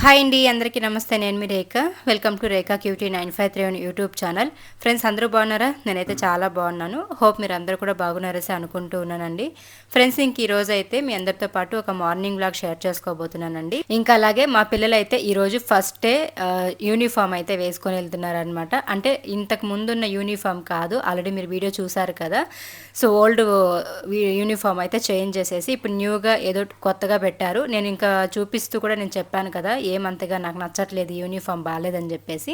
Hi అండి అందరికీ నమస్తే. నేను మీ Rekha. Welcome to Rekha cutie nine five three one YouTube channel friends అందరూ బాగున్నారా? నేనైతే చాలా బాగున్నాను. హోప్ మీరు అందరూ కూడా బాగున్నారసి అనుకుంటూ ఉన్నానండి. ఫ్రెండ్స్ ఇంక ఈ రోజు అయితే మీ అందరితో పాటు ఒక మార్నింగ్ బ్లాగ్ షేర్ చేసుకోబోతున్నానండి. ఇంకా అలాగే మా పిల్లలు అయితే ఈరోజు ఫస్ట్ డే యూనిఫామ్ అయితే వేసుకొని వెళ్తున్నారనమాట అంటే ఇంతకు ముందున్న యూనిఫామ్ కాదు. ఆల్రెడీ మీరు వీడియో చూసారు కదా. సో ఓల్డ్ యూనిఫామ్ అయితే చేంజ్ చేసేసి ఇప్పుడు న్యూగా ఏదో కొత్తగా పెట్టారు. నేను ఇంకా చూపిస్తూ కూడా నేను చెప్పాను కదా. ఏమంతగా నాకు నచ్చట్లేదు యూనిఫామ్ బాగాలేదని చెప్పేసి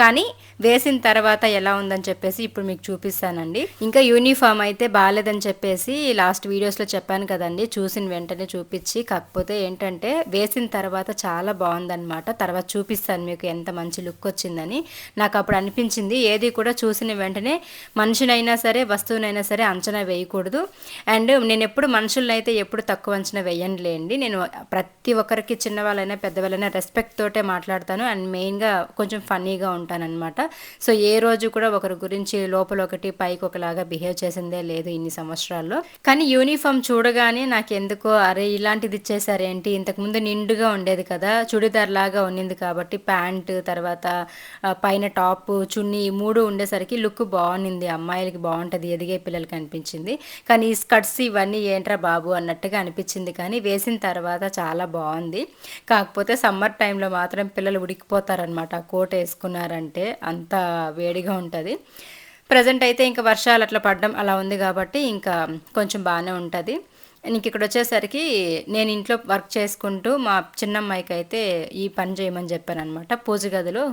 కానీ వేసిన తర్వాత ఎలా ఉందని చెప్పేసి ఇప్పుడు మీకు చూపిస్తానండి. ఇంకా యూనిఫామ్ అయితే బాగాలేదని చెప్పేసి లాస్ట్ వీడియోస్లో చెప్పాను కదండి. చూసిన వెంటనే చూపించి కాకపోతే ఏంటంటే వేసిన తర్వాత చాలా బాగుందన్నమాట. తర్వాత చూపిస్తాను మీకు ఎంత మంచి లుక్ వచ్చిందని. నాకు అప్పుడు అనిపించింది ఏది కూడా చూసిన వెంటనే మనుషునైనా సరే వస్తువునైనా సరే అంచనా వేయకూడదు. అండ్ నేను ఎప్పుడు మనుషులనైతే ఎప్పుడు తక్కువ అంచనా వేయనులేండి. నేను ప్రతి ఒక్కరికి చిన్నవాళ్ళైనా పెద్దవాళ్ళైనా రెస్పెక్ట్ తోటే మాట్లాడతాను. అండ్ మెయిన్గా కొంచెం ఫన్నీగా ఉంటుంది ఉంటానన్నమాట సో ఏ రోజు కూడా ఒకరి గురించి లోపల ఒకటి పైకి ఒకలాగా బిహేవ్ చేసిందే లేదు ఇన్ని సంవత్సరాల్లో. కానీ యూనిఫామ్ చూడగానే నాకు ఎందుకో అరే ఇలాంటిది ఇచ్చేసారేంటి ఇంతకుముందు నిండుగా ఉండేది కదా చుడిదార్ లాగా ఉండింది కాబట్టి ప్యాంట్ తర్వాత పైన టాప్ చున్నీ ఈ మూడు ఉండేసరికి లుక్ బాగుంది అమ్మాయిలకి బాగుంటుంది ఎదిగే పిల్లలకి అనిపించింది. కానీ ఈ స్కర్ట్స్ ఇవన్నీ ఏంట్రా బాబు అన్నట్టుగా అనిపించింది. కానీ వేసిన తర్వాత చాలా బాగుంది. కాకపోతే సమ్మర్ టైంలో మాత్రం పిల్లలు ఉడికిపోతారనమాట కోట్ వేసుకున్నారు అంటే అంత వేడిగా ఉంటుంది. ప్రజెంట్ అయితే ఇంకా వర్షాలు అట్లా పడడం అలా ఉంది కాబట్టి ఇంకా కొంచెం బాగానే ఉంటుంది. ఇంక ఇక్కడ వచ్చేసరికి నేను ఇంట్లో వర్క్ చేసుకుంటూ మా చిన్నమ్మాయికి అయితే ఈ పని చేయమని చెప్పాను అనమాట పూజ గదిలో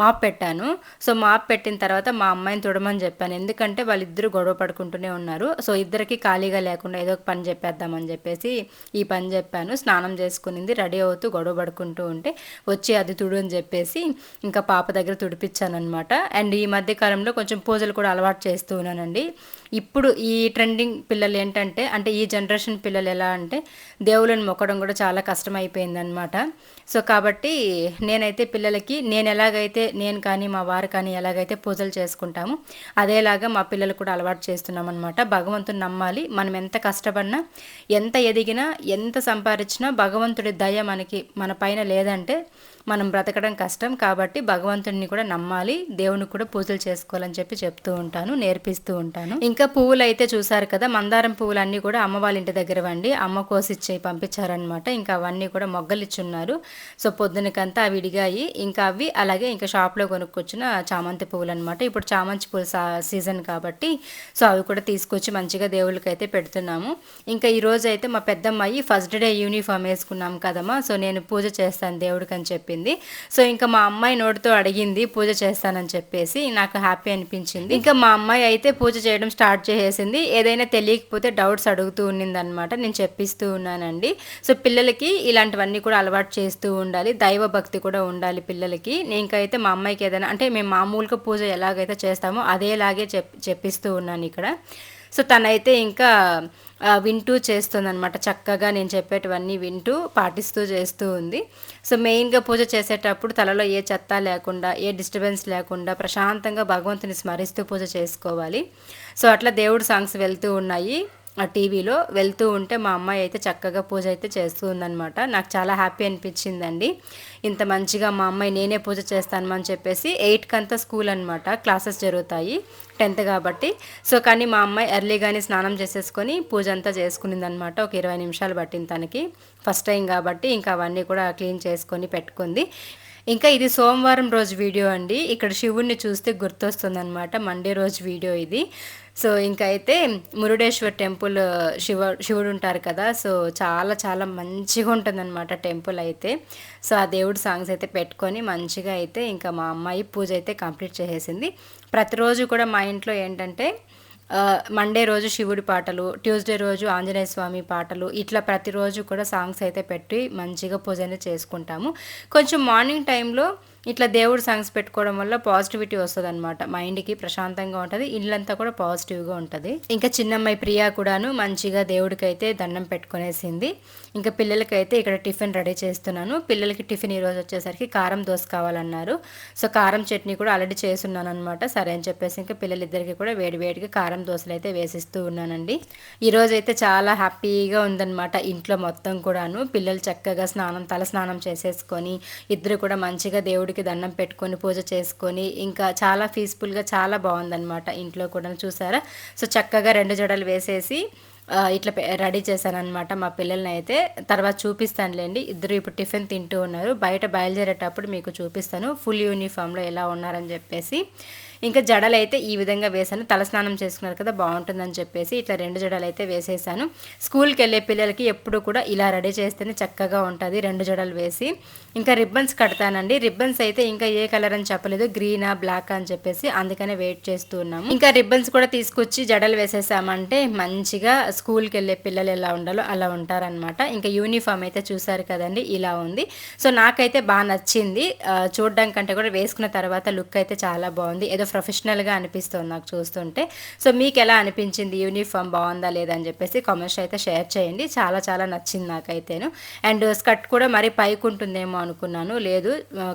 మాప్ పెట్టాను. సో మాప్ పెట్టిన తర్వాత మా అమ్మాయిని తుడమని చెప్పాను. ఎందుకంటే వాళ్ళిద్దరు గొడవ పడుకుంటూనే ఉన్నారు. సో ఇద్దరికి ఖాళీగా లేకుండా ఏదో ఒక పని చెప్పేద్దామని చెప్పేసి ఈ పని చెప్పాను. స్నానం చేసుకునింది రెడీ అవుతూ గొడవ పడుకుంటూ ఉంటే వచ్చి అది తుడు అని చెప్పేసి ఇంకా పాప దగ్గర తుడిపించాను అనమాట అండ్ ఈ మధ్య కాలంలో కొంచెం పూజలు కూడా అలవాటు చేస్తూ ఉన్నానండి. ఇప్పుడు ఈ ట్రెండింగ్ పిల్లలు ఏంటంటే అంటే ఈ జనరేషన్ పిల్లలు ఎలా అంటే దేవుళ్ళని మొక్కడం కూడా చాలా కష్టమైపోయిందనమాట సో కాబట్టి నేనైతే పిల్లలకి నేను ఎలాగైతే నేను కానీ మా వారు కానీ ఎలాగైతే పూజలు చేసుకుంటాము అదేలాగా మా పిల్లలు కూడా అలవాటు చేస్తున్నాం అనమాట భగవంతుని నమ్మాలి. మనం ఎంత కష్టపడినా ఎంత ఎదిగినా ఎంత సంపాదించినా భగవంతుడి దయ మనకి మన పైన లేదంటే మనం బ్రతకడం కష్టం. కాబట్టి భగవంతుడిని కూడా నమ్మాలి. దేవుని కూడా పూజలు చేసుకోవాలని చెప్పి చెప్తూ ఉంటాను నేర్పిస్తూ ఉంటాను. ఇంకా పువ్వులు అయితే చూసారు కదా మందారం పువ్వులు అన్నీ కూడా అమ్మ వాళ్ళ ఇంటి దగ్గర వండి అమ్మ కోసిచ్చి పంపించారనమాట ఇంకా అవన్నీ కూడా మొగ్గలు ఇచ్చున్నారు సో పొద్దునకంతా అవి విడిగాయి. ఇంకా అవి అలాగే ఇంకా షాప్లో కొనుక్కొచ్చిన చామంతి పువ్వులు అనమాట ఇప్పుడు చామంతి పువ్వులు సీజన్ కాబట్టి సో అవి కూడా తీసుకొచ్చి మంచిగా దేవుళ్ళకి అయితే పెడుతున్నాము. ఇంకా ఈరోజు అయితే మా పెద్దమ్మాయి ఫస్ట్ డే యూనిఫామ్ వేసుకున్నాం కదమ్మా. సో నేను పూజ చేస్తాను దేవుడికి అని చెప్పింది. సో ఇంకా మా అమ్మాయి నోటితో అడిగింది పూజ చేస్తానని చెప్పేసి నాకు హ్యాపీ అనిపించింది. ఇంకా మా అమ్మాయి అయితే పూజ చేయడం స్టార్ట్ చేసేసింది. ఏదైనా తెలియకపోతే డౌట్స్ అడుగుతూ ఉన్నిందనమాట నేను చెప్పిస్తూ ఉన్నానండి. సో పిల్లలకి ఇలాంటివన్నీ కూడా అలవాటు చేస్తూ ఉండాలి. దైవ భక్తి కూడా ఉండాలి పిల్లలకి. ఇంకైతే మా అమ్మాయికి ఏదైనా అంటే మేము మామూలుగా పూజ ఎలాగైతే చేస్తామో అదేలాగే చెప్ చెప్పిస్తూ ఉన్నాను ఇక్కడ. సో తనైతే ఇంకా వింటూ చేస్తుందనమాట చక్కగా నేను చెప్పేటివన్నీ వింటూ పాటిస్తూ చేస్తూ ఉంది. సో మెయిన్గా పూజ చేసేటప్పుడు తలలో ఏ చెత్త లేకుండా ఏ డిస్టర్బెన్స్ లేకుండా ప్రశాంతంగా భగవంతుని స్మరిస్తూ పూజ చేసుకోవాలి. సో అట్లా దేవుడు సాంగ్స్ వెళ్తూ ఉన్నాయి. ఆ టీవీలో వెళ్తూ ఉంటే మా అమ్మాయి అయితే చక్కగా పూజ అయితే చేస్తూ ఉందనమాట నాకు చాలా హ్యాపీ అనిపించిందండి. ఇంత మంచిగా మా అమ్మాయి నేనే పూజ చేస్తాను అని చెప్పేసి ఎయిట్కి అంతా స్కూల్ అనమాట క్లాసెస్ జరుగుతాయి టెన్త్ కాబట్టి. సో కానీ మా అమ్మాయి ఎర్లీగానే స్నానం చేసేసుకొని పూజ అంతా చేసుకునింది అనమాట ఒక ఇరవై నిమిషాలు పట్టింది తనకి. ఫస్ట్ టైం కాబట్టి ఇంకా అవన్నీ కూడా క్లీన్ చేసుకొని పెట్టుకుంది. ఇంకా ఇది సోమవారం రోజు వీడియో అండి. ఇక్కడ శివుణ్ణి చూస్తే గుర్తొస్తుందనమాట మండే రోజు వీడియో ఇది. సో ఇంకా అయితే మురుడేశ్వర్ టెంపుల్ శివ శివుడు ఉంటారు కదా సో చాలా చాలా మంచిగా ఉంటుందన్నమాట టెంపుల్ అయితే. సో ఆ దేవుడు సాంగ్స్ అయితే పెట్టుకొని మంచిగా అయితే ఇంకా మా అమ్మాయి పూజ అయితే కంప్లీట్ చేసేసింది. ప్రతిరోజు కూడా మా ఇంట్లో ఏంటంటే మండే రోజు శివుడి పాటలు ట్యూస్డే రోజు ఆంజనేయ స్వామి పాటలు ఇట్లా ప్రతిరోజు కూడా సాంగ్స్ అయితే పెట్టి మంచిగా పూజ చేసుకుంటాము. కొంచెం మార్నింగ్ టైంలో ఇట్లా దేవుడు సాంగ్స్ పెట్టుకోవడం వల్ల పాజిటివిటీ వస్తుంది అనమాట మైండ్కి ప్రశాంతంగా ఉంటుంది ఇల్లంతా కూడా పాజిటివ్గా ఉంటుంది. ఇంకా చిన్నమ్మాయి ప్రియా కూడాను మంచిగా దేవుడికి అయితే దండం పెట్టుకునేసింది. ఇంకా పిల్లలకైతే ఇక్కడ టిఫిన్ రెడీ చేస్తున్నాను. పిల్లలకి టిఫిన్ ఈరోజు వచ్చేసరికి కారం దోశ కావాలన్నారు. సో కారం చట్నీ కూడా ఆల్రెడీ చేస్తున్నాను అనమాట సరే అని చెప్పేసి ఇంకా పిల్లలిద్దరికి కూడా వేడివేడిగా కారం దోశలు అయితే వేసిస్తూ ఉన్నానండి. ఈరోజు అయితే చాలా హ్యాపీగా ఉందన్నమాట ఇంట్లో మొత్తం కూడాను. పిల్లలు చక్కగా స్నానం తల స్నానం చేసేసుకొని ఇద్దరు కూడా మంచిగా దేవుడికి దండం పెట్టుకొని పూజ చేసుకొని ఇంకా చాలా పీస్ఫుల్గా చాలా బాగుందనమాట ఇంట్లో కూడా. చూసారా? సో చక్కగా రెండు జడలు వేసేసి ఇట్లా రెడీ చేశానమాట మా పిల్లల్ని అయితే తర్వాత చూపిస్తానులేండి. ఇద్దరు ఇప్పుడు టిఫిన్ తింటూ ఉన్నారు. బయట బయలుదేరేటప్పుడు మీకు చూపిస్తాను. ఫుల్ యూనిఫామ్లో ఎలా ఉన్నారని చెప్పేసి. ఇంకా జడలు అయితే ఈ విధంగా వేసాను తలస్నానం చేసుకున్నారు కదా బాగుంటుందని చెప్పేసి ఇట్లా రెండు జడలు అయితే వేసేసాను. స్కూల్కి వెళ్ళే పిల్లలకి ఎప్పుడు కూడా ఇలా రెడీ చేస్తేనే చక్కగా ఉంటుంది రెండు జడలు వేసి. ఇంకా రిబ్బన్స్ కడతానండి. రిబ్బన్స్ అయితే ఇంకా ఏ కలర్ అని చెప్పలేదు గ్రీనా బ్లాక్ అని చెప్పేసి అందుకనే వెయిట్ చేస్తూ ఉన్నాము. ఇంకా రిబ్బన్స్ కూడా తీసుకొచ్చి జడలు వేసేసామంటే మంచిగా స్కూల్కి వెళ్ళే పిల్లలు ఎలా ఉండాలో అలా ఉంటారనమాట ఇంకా యూనిఫామ్ అయితే చూసారు కదండి ఇలా ఉంది. సో నాకైతే బాగా నచ్చింది. చూడడం కంటే కూడా వేసుకున్న తర్వాత లుక్ అయితే చాలా బాగుంది. ఏదో ప్రొఫెషనల్గా అనిపిస్తుంది నాకు చూస్తుంటే. సో మీకు ఎలా అనిపించింది? యూనిఫామ్ బాగుందా లేదా అని చెప్పేసి కామెంట్స్ అయితే షేర్ చేయండి. చాలా చాలా నచ్చింది నాకైతేను. అండ్ స్కర్ట్ కూడా మరి పైకి ఉంటుందేమో అనుకున్నాను. లేదు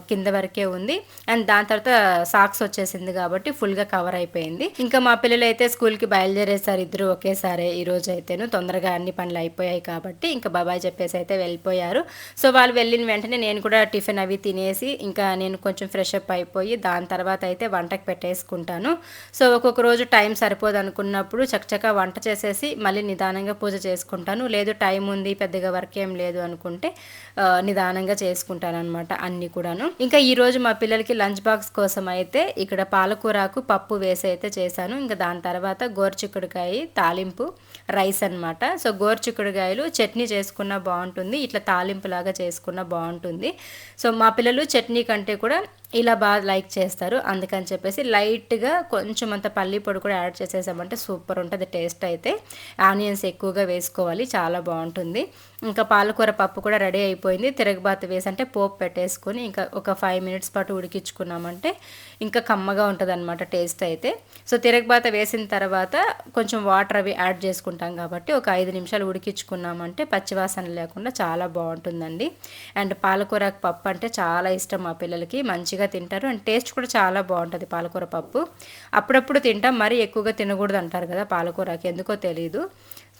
కింద వరకే ఉంది. అండ్ దాని తర్వాత సాక్స్ వచ్చేసింది కాబట్టి ఫుల్గా కవర్ అయిపోయింది. ఇంకా మా పిల్లలు అయితే స్కూల్కి బయలుదేరేసారు ఇద్దరు ఒకేసారి ఈరోజు అయితేను. తొందరగా అన్ని పనులు అయిపోయాయి కాబట్టి ఇంకా బాబాయ్ చెప్పేసి అయితే వెళ్ళిపోయారు. సో వాళ్ళు వెళ్ళిన వెంటనే నేను కూడా టిఫిన్ అవి తినేసి ఇంకా నేను కొంచెం ఫ్రెష్ అప్ అయిపోయి దాని తర్వాత అయితే వంటకి పెట్టే పెట్టేసుకుంటాను. సో ఒక్కొక్క రోజు టైం సరిపోదు అనుకున్నప్పుడు చక్కచక్క వంట చేసేసి మళ్ళీ నిదానంగా పూజ చేసుకుంటాను. లేదు టైం ఉంది పెద్దగా వర్క్ ఏం లేదు అనుకుంటే నిదానంగా చేసుకుంటాను అనమాట అన్నీ కూడాను. ఇంకా ఈరోజు మా పిల్లలకి లంచ్ బాక్స్ కోసం అయితే ఇక్కడ పాలకూరకు పప్పు వేసి అయితే చేశాను. ఇంకా దాని తర్వాత గోరుచిక్కుడుకాయ తాలింపు రైస్ అనమాట సో గోరుచిక్కుడుకాయలు చట్నీ చేసుకున్న బాగుంటుంది. ఇట్లా తాలింపు లాగా చేసుకున్న బాగుంటుంది. సో మా పిల్లలు చట్నీ కంటే కూడా ఇలా బాగా లైక్ చేస్తారు. అందుకని చెప్పేసి లైట్గా కొంచెం అంత పల్లి పొడి కూడా యాడ్ చేసేసామంటే సూపర్ ఉంటుంది. టేస్ట్ అయితే. ఆనియన్స్ ఎక్కువగా వేసుకోవాలి. చాలా బాగుంటుంది. ఇంకా పాలకూర పప్పు కూడా రెడీ అయిపోయింది. తిరగబాత వేసి అంటే పోపు పెట్టేసుకొని ఇంకా ఒక ఫైవ్ మినిట్స్ పాటు ఉడికించుకున్నామంటే ఇంకా కమ్మగా ఉంటుంది అనమాట టేస్ట్ అయితే. సో తిరగబాత వేసిన తర్వాత కొంచెం వాటర్ అవి యాడ్ చేసుకుంటాం కాబట్టి ఒక ఐదు నిమిషాలు ఉడికించుకున్నామంటే పచ్చివాసన లేకుండా చాలా బాగుంటుందండి. అండ్ పాలకూర పప్పు అంటే చాలా ఇష్టం మా పిల్లలకి. మంచిగా తింటారు. అండ్ టేస్ట్ కూడా చాలా బాగుంటుంది పాలకూర పప్పు. అప్పుడప్పుడు తింటాం. మరీ ఎక్కువగా తినకూడదు అంటారు కదా పాలకూరకి. ఎందుకో తెలియదు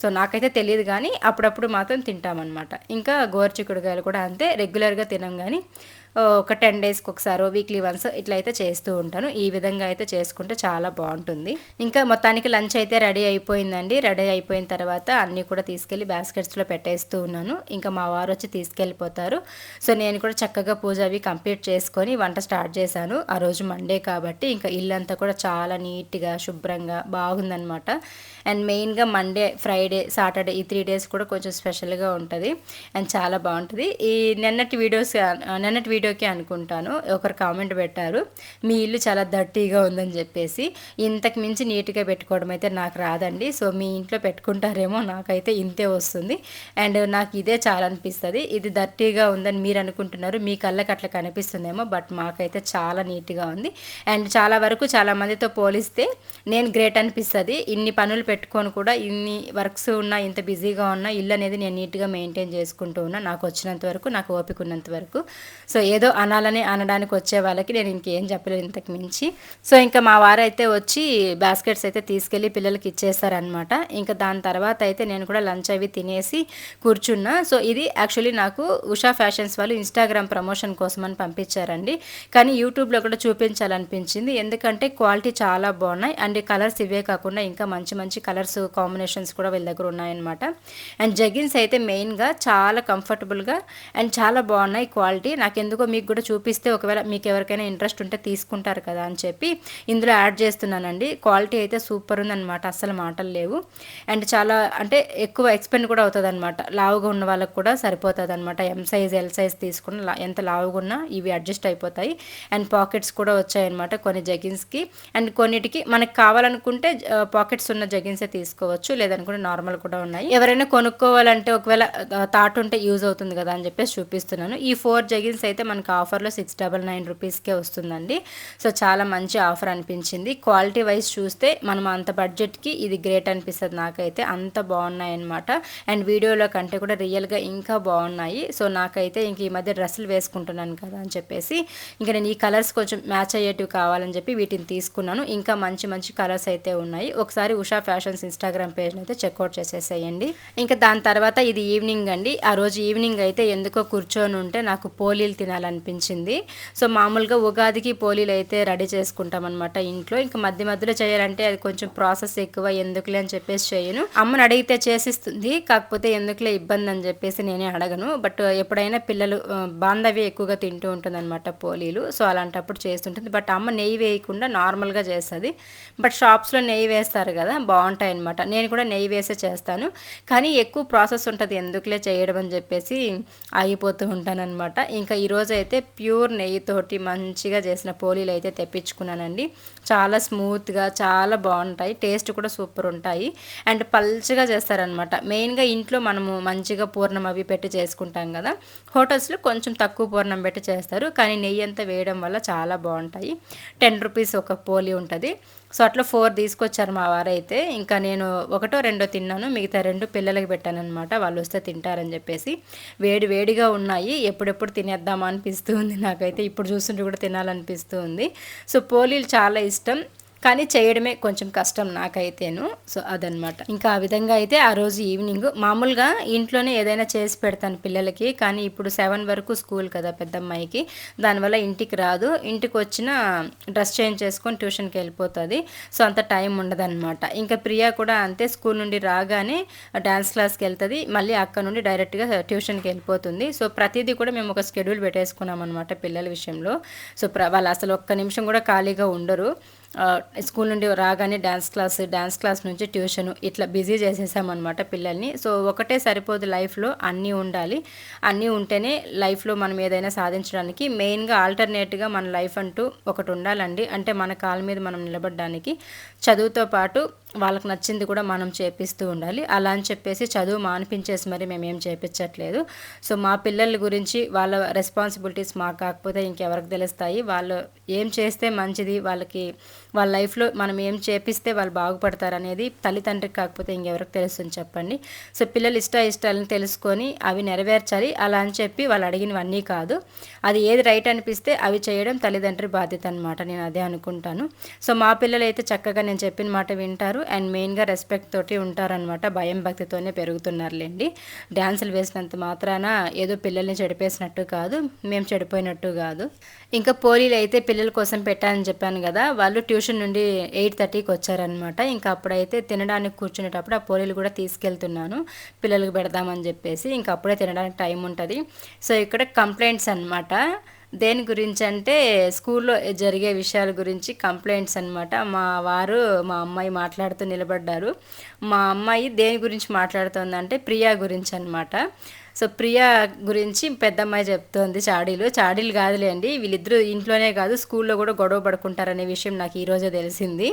సో నాకైతే తెలియదు కానీ అప్పుడప్పుడు మాత్రం తింటామన్నమాట. ఇంకా గోరుచిక్కుడుకాయలు కూడా అంతే రెగ్యులర్గా తినం కానీ ఒక టెన్ డేస్కి ఒకసారి వీక్లీ వన్స్ ఇట్లా అయితే చేస్తూ ఉంటాను. ఈ విధంగా అయితే చేసుకుంటే చాలా బాగుంటుంది. ఇంకా మొత్తానికి లంచ్ అయితే రెడీ అయిపోయిందండి. రెడీ అయిపోయిన తర్వాత అన్నీ కూడా తీసుకెళ్ళి బాస్కెట్స్లో పెట్టేస్తూ ఉన్నాను. ఇంకా మా వారు వచ్చి తీసుకెళ్ళిపోతారు. సో నేను కూడా చక్కగా పూజ అవి కంప్లీట్ చేసుకొని వంట స్టార్ట్ చేశాను. ఆ రోజు మండే కాబట్టి ఇంకా ఇల్లంతా కూడా చాలా నీట్గా శుభ్రంగా బాగుందనమాట అండ్ మెయిన్గా మండే ఫ్రైడే సాటర్డే ఈ త్రీ డేస్ కూడా కొంచెం స్పెషల్గా ఉంటుంది. అండ్ చాలా బాగుంటుంది. ఈ నిన్నటి వీడియోస్ నిన్నటి వీడియో వీడియోకి అనుకుంటాను. ఒకరు కామెంట్ పెట్టారు మీ ఇల్లు చాలా దర్టీగా ఉందని చెప్పేసి ఇంతకు మించి నీట్గా పెట్టుకోవడం అయితే నాకు రాదండి. సో మీ ఇంట్లో పెట్టుకుంటారేమో నాకైతే ఇంతే వస్తుంది. అండ్ నాకు ఇదే చాలా అనిపిస్తుంది. ఇది దర్టీగా ఉందని మీరు అనుకుంటున్నారు మీ కళ్ళకి అట్లా కనిపిస్తుందేమో బట్ మాకైతే చాలా నీట్గా ఉంది. అండ్ చాలా వరకు చాలా మందితో పోలిస్తే నేను గ్రేట్ అనిపిస్తుంది. ఇన్ని పనులు పెట్టుకొని కూడా ఇన్ని వర్క్స్ ఉన్నా ఇంత బిజీగా ఉన్నా ఇల్లు అనేది నేను నీట్గా మెయింటైన్ చేసుకుంటూ ఉన్నా నాకు వచ్చినంత వరకు నాకు ఓపిక ఉన్నంత వరకు. సో ఏదో అనాలని అనడానికి వచ్చే వాళ్ళకి నేను ఇంకేం చెప్పలేదు ఇంతకు మించి. సో ఇంకా మా వారైతే వచ్చి బాస్కెట్స్ అయితే తీసుకెళ్ళి పిల్లలకి ఇచ్చేస్తారనమాట ఇంకా దాని తర్వాత అయితే నేను కూడా లంచ్ అవి తినేసి కూర్చున్నా. సో ఇది యాక్చువల్లీ నాకు ఉషా ఫ్యాషన్స్ వాళ్ళు ఇన్స్టాగ్రామ్ ప్రమోషన్ కోసం అని పంపించారండి. కానీ యూట్యూబ్లో కూడా చూపించాలనిపించింది. ఎందుకంటే క్వాలిటీ చాలా బాగున్నాయి. అండ్ కలర్స్ ఇవే కాకుండా ఇంకా మంచి మంచి కలర్స్ కాంబినేషన్స్ కూడా వీళ్ళ దగ్గర ఉన్నాయన్నమాట. అండ్ జగిన్స్ అయితే మెయిన్గా చాలా కంఫర్టబుల్గా అండ్ చాలా బాగున్నాయి క్వాలిటీ నాకు ఎందుకు మీకు కూడా చూపిస్తే ఒకవేళ మీకు ఎవరికైనా ఇంట్రెస్ట్ ఉంటే తీసుకుంటారు కదా అని చెప్పి ఇందులో యాడ్ చేస్తున్నానండి. క్వాలిటీ అయితే సూపర్ ఉందన్నమాట. అస్సలు మాటలు లేవు. అండ్ చాలా అంటే ఎక్కువ ఎక్స్పెండ్ కూడా అవుతుంది అనమాట లావుగా ఉన్న వాళ్ళకి కూడా సరిపోతుంది అనమాట ఎం సైజ్ ఎల్ సైజ్ తీసుకున్న ఎంత లావుగా ఉన్నా ఇవి అడ్జస్ట్ అయిపోతాయి. అండ్ పాకెట్స్ కూడా వచ్చాయన్నమాట కొన్ని జగిన్స్కి అండ్ కొన్నిటికి మనకు కావాలనుకుంటే పాకెట్స్ ఉన్న జగిన్సే తీసుకోవచ్చు. లేదనుకుంటే నార్మల్ కూడా ఉన్నాయి. ఎవరైనా కొనుక్కోవాలంటే ఒకవేళ థాట్ ఉంటే యూజ్ అవుతుంది కదా అని చెప్పేసి చూపిస్తున్నాను. ఈ ఫోర్ జగిన్స్ అయితే మనకు ఆఫర్లో సిక్స్ డబల్ నైన్ రూపీస్కే వస్తుందండి. సో చాలా మంచి ఆఫర్ అనిపించింది. క్వాలిటీ వైజ్ చూస్తే మనం అంత బడ్జెట్కి ఇది గ్రేట్ అనిపిస్తుంది నాకైతే. అంత బాగున్నాయి అనమాట అండ్ వీడియోలో కంటే కూడా రియల్గా ఇంకా బాగున్నాయి. సో నాకైతే ఇంక ఈ మధ్య డ్రెస్సులు వేసుకుంటున్నాను కదా అని చెప్పేసి ఇంకా నేను ఈ కలర్స్ కొంచెం మ్యాచ్ అయ్యేటివి కావాలని చెప్పి వీటిని తీసుకున్నాను. ఇంకా మంచి మంచి కలర్స్ అయితే ఉన్నాయి. ఒకసారి ఉషా ఫ్యాషన్స్ ఇన్స్టాగ్రామ్ పేజ్ని అయితే చెక్అవుట్ చేసేసేయండి. ఇంకా దాని తర్వాత ఇది ఈవినింగ్ అండి. ఆ రోజు ఈవినింగ్ అయితే ఎందుకో కూర్చొని ఉంటే నాకు పోలీలు తినాలనిపించింది సో మామూలుగా ఉగాదికి పోలీలు అయితే రెడీ చేసుకుంటాం అనమాట ఇంట్లో. ఇంకా మధ్య మధ్యలో చేయాలంటే అది కొంచెం ప్రాసెస్ ఎక్కువ ఎందుకులే అని చెప్పేసి చేయను. అమ్మని అడిగితే చేసిస్తుంది. కాకపోతే ఎందుకులే ఇబ్బంది అని చెప్పేసి నేనే అడగను. బట్ ఎప్పుడైనా పిల్లలు బాంధవ్య ఎక్కువగా తింటూ ఉంటుంది అనమాట పోలీలు. సో అలాంటప్పుడు చేస్తుంటుంది. బట్ అమ్మ నెయ్యి వేయకుండా నార్మల్గా చేస్తుంది. బట్ షాప్స్లో నెయ్యి వేస్తారు కదా బాగుంటాయి అనమాట నేను కూడా నెయ్యి వేసే చేస్తాను. కానీ ఎక్కువ ప్రాసెస్ ఉంటుంది ఎందుకులే చేయడం అని చెప్పేసి ఆగిపోతూ ఉంటానన్నమాట. ఇంకా ఈరోజు అయితే ప్యూర్ నెయ్యితోటి మంచిగా చేసిన పోలీలు అయితే తెప్పించుకున్నానండి. చాలా స్మూత్గా చాలా బాగుంటాయి. టేస్ట్ కూడా సూపర్ ఉంటాయి. అండ్ పల్చగా చేస్తారనమాట మెయిన్గా ఇంట్లో మనము మంచిగా పూర్ణం అవి పెట్టి చేసుకుంటాం కదా. హోటల్స్లో కొంచెం తక్కువ పూర్ణం పెట్టి చేస్తారు. కానీ నెయ్యి అంతా వేయడం వల్ల చాలా బాగుంటాయి. టెన్ రూపీస్ ఒక పోలి ఉంటుంది. సో అట్లా ఫోర్ తీసుకొచ్చారు మా వారైతే. ఇంకా నేను ఒకటో రెండో తిన్నాను. మిగతా రెండు పిల్లలకి పెట్టాను అనమాట వాళ్ళు వస్తే తింటారని చెప్పేసి. వేడి వేడిగా ఉన్నాయి. ఎప్పుడెప్పుడు తినేద్దామా అనిపిస్తూ ఉంది నాకైతే. ఇప్పుడు చూస్తుంటే కూడా తినాలనిపిస్తూ ఉంది. సో పోలీలు చాలా ఇష్టం. కానీ చేయడమే కొంచెం కష్టం నాకైతేను. సో అదనమాట ఇంకా ఆ విధంగా అయితే ఆ రోజు ఈవినింగ్ మామూలుగా ఇంట్లోనే ఏదైనా చేసి పెడతాను పిల్లలకి. కానీ ఇప్పుడు సెవెన్ వరకు స్కూల్ కదా పెద్దమ్మాయికి. దానివల్ల ఇంటికి రాదు. ఇంటికి వచ్చిన డ్రెస్ చేంజ్ చేసుకొని ట్యూషన్కి వెళ్ళిపోతుంది. సో అంత టైం ఉండదన్నమాట. ఇంకా ప్రియా కూడా అంతే స్కూల్ నుండి రాగానే డ్యాన్స్ క్లాస్కి వెళ్తుంది. మళ్ళీ అక్కడ నుండి డైరెక్ట్గా ట్యూషన్కి వెళ్ళిపోతుంది. సో ప్రతిదీ కూడా మేము ఒక షెడ్యూల్ పెట్టేసుకున్నాం అనమాట పిల్లల విషయంలో. సో వాళ్ళు అసలు ఒక్క నిమిషం కూడా ఖాళీగా ఉండరు. స్కూల్ నుండి రాగానే డ్యాన్స్ క్లాస్ డ్యాన్స్ క్లాస్ నుంచి ట్యూషన్ ఇట్లా బిజీ చేసేసామన్నమాట పిల్లల్ని. సో ఒకటే సరిపోదు లైఫ్లో అన్నీ ఉండాలి. అన్నీ ఉంటేనే లైఫ్లో మనం ఏదైనా సాధించడానికి మెయిన్గా ఆల్టర్నేట్గా మన లైఫ్ అంటూ ఒకటి ఉండాలండి. అంటే మన కాళ్ళ మీద మనం నిలబడడానికి చదువుతో పాటు వాళ్ళకి నచ్చింది కూడా మనం చేపిస్తూ ఉండాలి. అలా అని చెప్పేసి చదువు మానిపించేసి మరి మేము ఏం చేపించట్లేదు సో మా పిల్లల గురించి వాళ్ళ రెస్పాన్సిబిలిటీస్ మాకు కాకపోతే ఇంకెవరికి తెలుస్తాయి. వాళ్ళు ఏం చేస్తే మంచిది వాళ్ళకి వాళ్ళ లైఫ్లో మనం ఏం చేపిస్తే వాళ్ళు బాగుపడతారు అనేది తల్లిదండ్రికి కాకపోతే ఇంకెవరికి తెలుస్తుంది చెప్పండి. సో పిల్లలు ఇష్ట ఇష్టాలను తెలుసుకొని అవి నెరవేర్చాలి. అలా అని చెప్పి వాళ్ళు అడిగినవన్నీ కాదు. అది ఏది రైట్ అనిపిస్తే అవి చేయడం తల్లిదండ్రి బాధ్యత అనమాట నేను అదే అనుకుంటాను. సో మా పిల్లలు అయితే చక్కగా నేను చెప్పిన మాట వింటారు. అండ్ మెయిన్గా రెస్పెక్ట్ తోటి ఉంటారనమాట భయం భక్తితోనే పెరుగుతున్నారులేండి. డ్యాన్సులు వేసినంత మాత్రాన ఏదో పిల్లల్ని చెడిపేసినట్టు కాదు. మేము చెడిపోయినట్టు కాదు. ఇంకా పోలీలు అయితే పిల్లల కోసం పెట్టానని చెప్పాను కదా వాళ్ళు ట్యూషన్ నుండి ఎయిట్ థర్టీకి వచ్చారనమాట. ఇంకా అప్పుడైతే తినడానికి కూర్చునేటప్పుడు ఆ పోలీలు కూడా తీసుకెళ్తున్నాను. పిల్లలకు పెడదామని చెప్పేసి ఇంకా అప్పుడే తినడానికి టైం ఉంటుంది. సో ఇక్కడ కంప్లైంట్స్ అనమాట దేని గురించి అంటే స్కూల్లో జరిగే విషయాల గురించి కంప్లైంట్స్ అనమాట మా వారు మా అమ్మాయి మాట్లాడుతూ నిలబడ్డారు. మా అమ్మాయి దేని గురించి మాట్లాడుతుందంటే ప్రియా గురించి అనమాట సో ప్రియా గురించి పెద్దమ్మాయి చెప్తోంది చాడీలు. చాడీలు కాదులేండి వీళ్ళిద్దరూ ఇంట్లోనే కాదు స్కూల్లో కూడా గొడవ పడుకుంటారనే విషయం నాకు ఈరోజే తెలిసింది.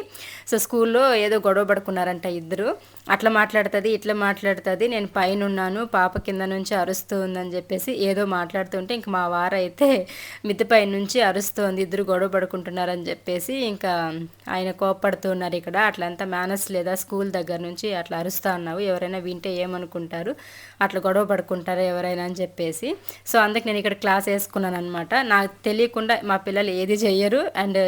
సో స్కూల్లో ఏదో గొడవ పడుకున్నారంట ఇద్దరు. అట్లా మాట్లాడుతుంది ఇట్లా మాట్లాడుతుంది నేను పైన ఉన్నాను పాప కింద నుంచి అరుస్తూ ఉందని చెప్పేసి ఏదో మాట్లాడుతుంటే ఇంక మా వారైతే మిద్దెపై నుంచి అరుస్తోంది ఇద్దరు గొడవ పడుకుంటున్నారని చెప్పేసి ఇంకా ఆయన కోపడుతున్నారు ఇక్కడ. అట్లంతా మేనస్ లేదా స్కూల్ దగ్గర నుంచి అట్లా అరుస్తా ఉన్నావు ఎవరైనా వింటే ఏమనుకుంటారు అట్లా గొడవ పడుకుంటారు ఉంటారా ఎవరైనా అని చెప్పేసి. సో అందుకు నేను ఇక్కడ క్లాస్ వేసుకున్నాను అనమాట నాకు తెలియకుండా మా పిల్లలు ఏది చెయ్యరు అండ్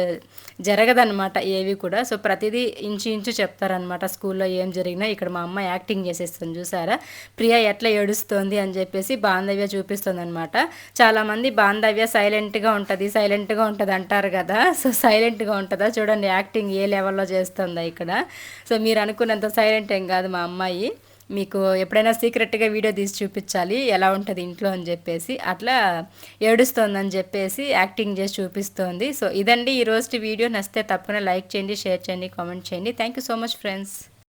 జరగదనమాట ఏవి కూడా. సో ప్రతిదీ ఇంచు ఇంచు చెప్తారనమాట స్కూల్లో ఏం జరిగినా. ఇక్కడ మా అమ్మ యాక్టింగ్ చేసేస్తుంది చూసారా? ప్రియా ఎట్లా ఏడుస్తోంది అని చెప్పేసి బాంధవ్య చూపిస్తుంది అనమాట చాలామంది బాంధవ్య సైలెంట్గా ఉంటుంది సైలెంట్గా ఉంటుంది అంటారు కదా. సో సైలెంట్గా ఉంటుందా? చూడండి యాక్టింగ్ ఏ లెవెల్లో చేస్తుందా ఇక్కడ. సో మీరు అనుకున్నంత సైలెంట్ ఏం కాదు మా అమ్మాయి. మీకు ఎప్పుడైనా సీక్రెట్గా వీడియో తీసి చూపించాలి ఎలా ఉంటుంది ఇంట్లో అని చెప్పేసి అట్లా ఏడుస్తోందని చెప్పేసి యాక్టింగ్ చేసి చూపిస్తోంది. సో ఇదండి ఈ రోజు వీడియో. నచ్చితే తప్పకుండా లైక్ చేయండి షేర్ చేయండి కామెంట్ చేయండి. Thank you so much friends